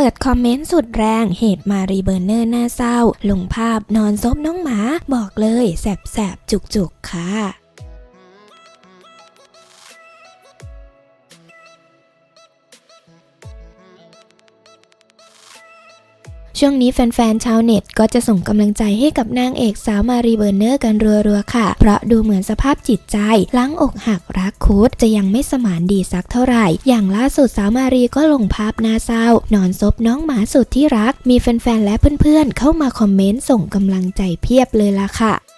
ปิดคอมเมนต์สุดแรงเหตุมารีเบอร์เนอร์หน้าเศร้า ลงภาพนอนซบน้องหมา บอกเลยแสบๆ จุกๆ ค่ะ ช่วงนี้แฟนๆชาวเน็ตก็จะส่งกำลังใจให้กับนางเอกสาวมารีเบอร์เนอร์กันรัวๆค่ะ เพราะดูเหมือนสภาพจิตใจล้างอกหักรักคุดจะยังไม่สมานดีสักเท่าไหร่ อย่างล่าสุดสาวมารีก็ลงภาพหน้าเศร้านอนซบน้องหมาสุดที่รัก มีแฟนๆและเพื่อนๆเข้ามาคอมเมนต์ส่งกำลังใจเพียบเลยล่ะค่ะ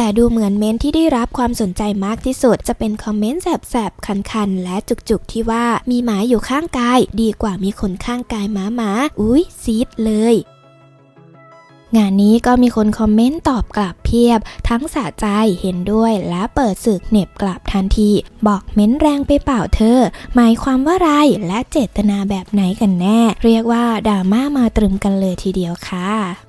แต่ดูเหมือนเม้นที่ได้รับความสนใจมากที่สุด จะเป็นคอมเมนต์แสบๆ คันๆ และจุกๆ ที่ว่ามีหมาอยู่ข้างกาย ดีกว่ามีคนข้างกายหมาหมาๆอุ๊ยซีดเลยงานนี้ก็มีคนคอมเมนต์ตอบกลับเพียบ ทั้งสะใจเห็นด้วยและเปิดศึกเหน็บกลับทันที บอกเม้นแรงไปเปล่าเธอ หมายความว่าไรและเจตนาแบบไหนกันแน่ เรียกว่าดราม่ามาตรึมกันเลยทีเดียวค่ะ